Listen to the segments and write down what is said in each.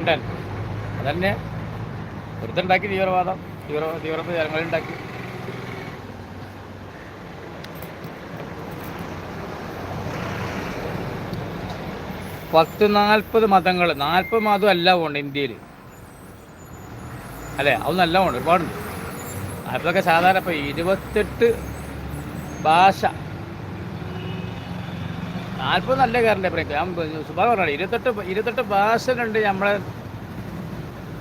ഉണ്ടാൻ. അതന്നെ ഒരുത്തുണ്ടാക്കി തീവ്രവാദം തീവ്ര തീവ്രത ജനങ്ങളുണ്ടാക്കി പത്ത് നാൽപ്പത് മതങ്ങൾ നാൽപ്പത് മതം എല്ലാം ഉണ്ട് ഇന്ത്യയിൽ അല്ലേ? അതൊന്നും ഉണ്ട് ഒരുപാടുണ്ട്. അതൊക്കെ സാധാരണ ഇപ്പോൾ ഇരുപത്തെട്ട് ഭാഷ നാൽപ്പത് നല്ല കാരന്റെ ബ്രേക്ക് ഞാൻ സുഭാ പറഞ്ഞു ഇരുപത്തെട്ട് ഇരുപത്തെട്ട് ഭാഷകളുണ്ട് നമ്മളെ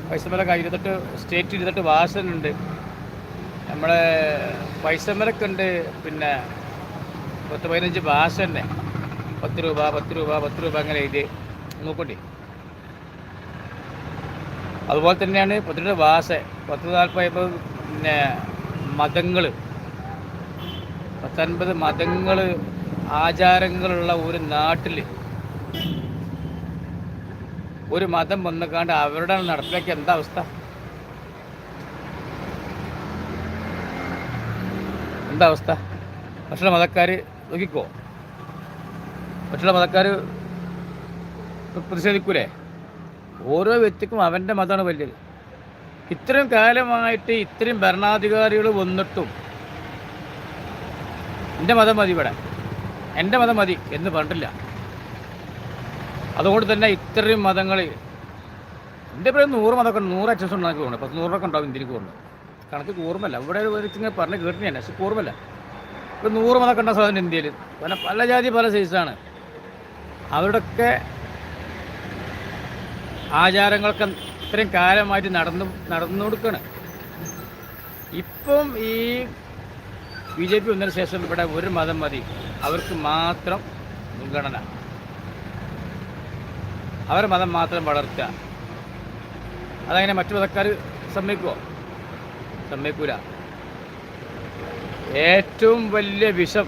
പൈസമലക്ക ഇരുപത്തെട്ട് സ്റ്റേറ്റ് ഇരുപത്തെട്ട് ഭാഷകളുണ്ട്. നമ്മളെ പൈസമലക്കുണ്ട് പിന്നെ പത്ത് പതിനഞ്ച് ഭാഷ തന്നെ. പത്ത് രൂപ പത്ത് രൂപ പത്ത് രൂപ അങ്ങനെ എഴുതി നോക്കണ്ടേ. അതുപോലെ തന്നെയാണ് പത്തിരണ്ട് ഭാഷ പത്ത് നാൽപ്പത് പിന്നെ മതങ്ങൾ പത്തൊൻപത് മതങ്ങൾ ആചാരങ്ങളുള്ള ഒരു നാട്ടിൽ ഒരു മതം വന്നുകാണ്ട് അവരുടെ നടത്തിലേക്ക് എന്താ അവസ്ഥ? എന്താ അവസ്ഥ? മറ്റുള്ള മതക്കാർ നോക്കിക്കോ. മറ്റുള്ള മതക്കാർ പ്രതിഷേധിക്കൂലേ? ഓരോ വ്യക്തിക്കും അവന്റെ മതമാണ് വലിയത്. ഇത്രയും കാലമായിട്ട് ഇത്രയും ഭരണാധികാരികൾ വന്നിട്ടും എന്റെ മതം മതി ഇവിടെ. എന്റെ മതം മതി എന്ന് പറഞ്ഞിട്ടില്ല. അതുകൊണ്ട് തന്നെ ഇത്രയും മതങ്ങൾ എന്റെ പേര് നൂറ് മതമൊക്കെ നൂറ് അച്ഛൻ ഉണ്ടാക്കി പോകുന്നത് പത്ത് നൂറൊക്കെ ഉണ്ടാവും ഇന്ത്യയ്ക്ക് പോകുന്നത്. കണക്ക് ഓർമ്മല്ല ഇവിടെ ഇങ്ങനെ പറഞ്ഞ് കേട്ടിട്ട് പക്ഷെ ഓർമ്മല്ല ഇപ്പം നൂറ് മതമൊക്കെ ഉണ്ടാകും സാധനം ഇന്ത്യയിൽ. പല പല ജാതി പല സൈസാണ് അവരുടെയൊക്കെ ആചാരങ്ങളൊക്കെ ഇത്രയും കാലമായിട്ട് നടന്നു നടന്നു കൊടുക്കണം ഇപ്പം ഈ ബി ജെ പി വന്നതിന് ശേഷം ഇവിടെ ഒരു മതം മതി. അവർക്ക് മാത്രം മുൻഗണന. അവരുടെ മതം മാത്രം വളർത്തുക. അതങ്ങനെ മറ്റു മതക്കാർ സമ്മതിക്കുമോ സമ്മതിക്കൂല. ഏറ്റവും വലിയ വിഷം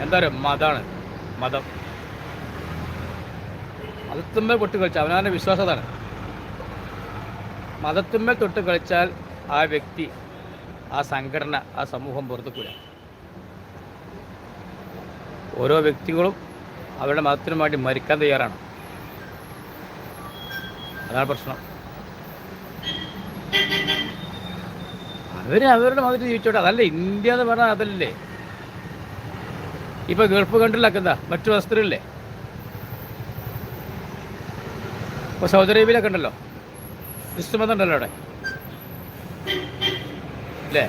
എന്താ പറയുക? മതമാണ് മതം. മതത്തുമ്മൽ തൊട്ട് കളിച്ചാൽ അവനവന്റെ വിശ്വാസതാണ്. തൊട്ട് കളിച്ചാൽ ആ വ്യക്തി ആ സംഘടന ആ സമൂഹം പുറത്തുക്കൂല ഓരോ വ്യക്തികളും അവരുടെ മതത്തിനു വേണ്ടി മരിക്കാൻ തയ്യാറാണ്. അതാണ് പ്രശ്നം. അവർ അവരുടെ മതത്തിൽ ജീവിച്ചോട്ടെ. അതല്ല ഇന്ത്യ എന്ന് പറഞ്ഞാൽ അതല്ലേ? ഇപ്പൊ ഗൾഫ് കണ്ടിലൊക്കെ എന്താ? മറ്റു വസ്തുക്കളില്ലേ ഇപ്പോൾ സൗദി അറേബ്യയിലൊക്കെ ഉണ്ടല്ലോ. ക്രിസ്തുമതം ഉണ്ടല്ലോ അവിടെ. അല്ലേ?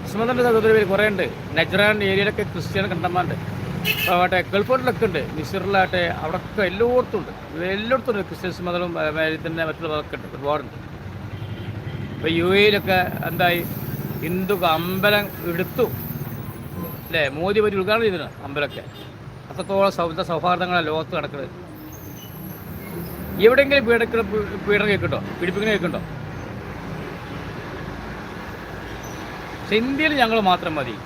ക്രിസ്തുമതം സഹോദരി പേര് കുറേ ഉണ്ട്. നജ്റാൻ ഏരിയയിലൊക്കെ ക്രിസ്ത്യൻ കണ്ടമാണ്ട് അപ്പോൾ ആവട്ടെ ഗൾഫോട്ടിലൊക്കെ ഉണ്ട്. മിസറിലാട്ടെ അവിടെയൊക്കെ എല്ലായിടത്തും ഉണ്ട്. എല്ലായിടത്തും ഉണ്ട് ക്രിസ്ത്യൻസ് മതവും തന്നെ മറ്റുള്ള മതമൊക്കെ ഉണ്ട്. ഒരുപാടുണ്ട്. ഇപ്പോൾ യു എയിലൊക്കെ എന്തായി? ഹിന്ദു അമ്പലം എടുത്തു. അല്ലേ? മോദി പറ്റി ഉദ്ഘാടനം ചെയ്തിരുന്നു അമ്പലമൊക്കെ. അത്രത്തോളം സൗഹൃദ സൗഹാർദ്ദങ്ങളാണ് ലോകത്ത് നടക്കുന്നത്. എവിടെയെങ്കിലും പീഡക്ക പീഡനം കേൾക്കുന്നുണ്ടോ? പീഡിപ്പിക്കുന്ന കേൾക്കുന്നുണ്ടോ? പക്ഷെ ഇന്ത്യയിൽ ഞങ്ങൾ മാത്രം മതി.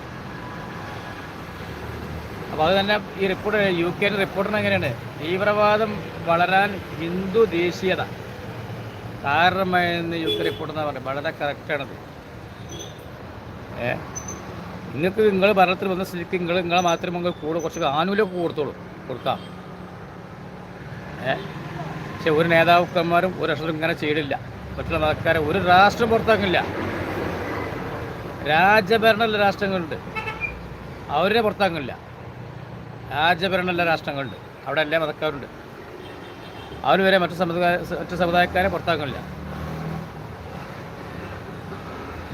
അപ്പോൾ അത് തന്നെ ഈ റിപ്പോർട്ട് യു കെ റിപ്പോർട്ടിന് എങ്ങനെയാണ്? തീവ്രവാദം വളരാൻ ഹിന്ദു ദേശീയത. കാരണമായെന്ന് യു കെ റിപ്പോർട്ട് എന്നാ പറയുന്നത് വളരെ കറക്റ്റാണത് ഏ? നിങ്ങൾക്ക് നിങ്ങൾ ഭരണത്തിൽ വന്ന സ്ഥിതിക്ക് നിങ്ങൾ നിങ്ങളെ മാത്രം നിങ്ങൾ കൂടെ കുറച്ച് ആനുകൂല്യമൊക്കെ കൊടുത്തോളൂ. കൊടുക്കാം. ഏ? പക്ഷെ ഒരു നേതാക്കന്മാരും ഒരു രാഷ്ട്രം ഇങ്ങനെ ചെയ്തില്ല മറ്റുള്ള മതക്കാരെ ഒരു രാഷ്ട്രം പുറത്താക്കില്ല. രാജഭരണമുള്ള രാഷ്ട്രങ്ങളുണ്ട്. അവരുടെ പുറത്താക്കില്ല രാജഭരണമുള്ള രാഷ്ട്രങ്ങളുണ്ട്. അവിടെ എല്ലാ മതക്കാരുണ്ട്. അവർ വരെ മറ്റു സമുദായ മറ്റു സമുദായക്കാരെ പുറത്താക്കില്ല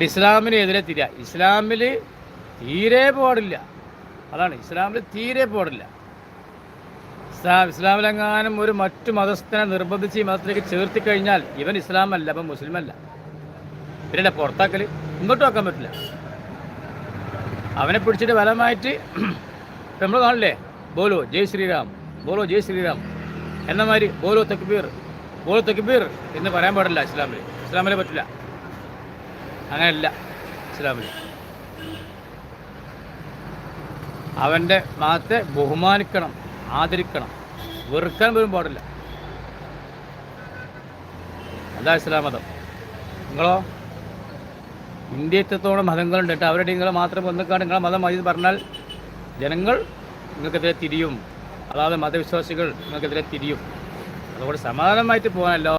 ഇസ്ലാമിനെതിരെ തീര ഇസ്ലാമിൽ തീരെ പാടില്ല അതാണ് ഇസ്ലാമിൽ തീരെ പാടില്ല ഇസ്ലാം ഇസ്ലാമിലെങ്ങാനും ഒരു മറ്റു മതസ്ഥനെ നിർബന്ധിച്ച് ഈ മതത്തിലേക്ക് ചേർത്തി കഴിഞ്ഞാൽ ഇവൻ ഇസ്ലാമല്ല അപ്പം മുസ്ലിം അല്ല പിന്നെ പുറത്താക്കൽ ഇങ്ങോട്ടും വെക്കാൻ പറ്റില്ല. അവനെ പിടിച്ചിട്ട് ബലമായിട്ട് നമ്മൾ കാണില്ലേ ബോലോ ജയ് ശ്രീറാം ബോലോ ജയ് ശ്രീറാം എന്ന മാതിരി ബോലോ തക്ബീർ ബോലോ തക്ബീർ എന്ന് പറയാൻ പാടില്ല ഇസ്ലാമിൽ ഇസ്ലാമിലെ പറ്റില്ല. അങ്ങനെയല്ല ഇസ്ലാമിൽ അവന്റെ മതത്തെ ബഹുമാനിക്കണം ആദരിക്കണം. വെറുക്കാൻ പോലും പാടില്ല. അതാ ഇസ്ലാം മതം നിങ്ങളോ? ഇന്ത്യ എത്രത്തോളം മതങ്ങളുണ്ട് കേട്ടോ? അവരുടെ നിങ്ങൾ മാത്രം വന്നിക്കാണ്ട് നിങ്ങളെ മതം മതി പറഞ്ഞാൽ ജനങ്ങൾ നിങ്ങൾക്കെതിരെ തിരിയും. അതായത് മതവിശ്വാസികൾ നിങ്ങൾക്കെതിരെ തിരിയും. അതുകൊണ്ട് സമാധാനമായിട്ട് പോകാൻ എല്ലാ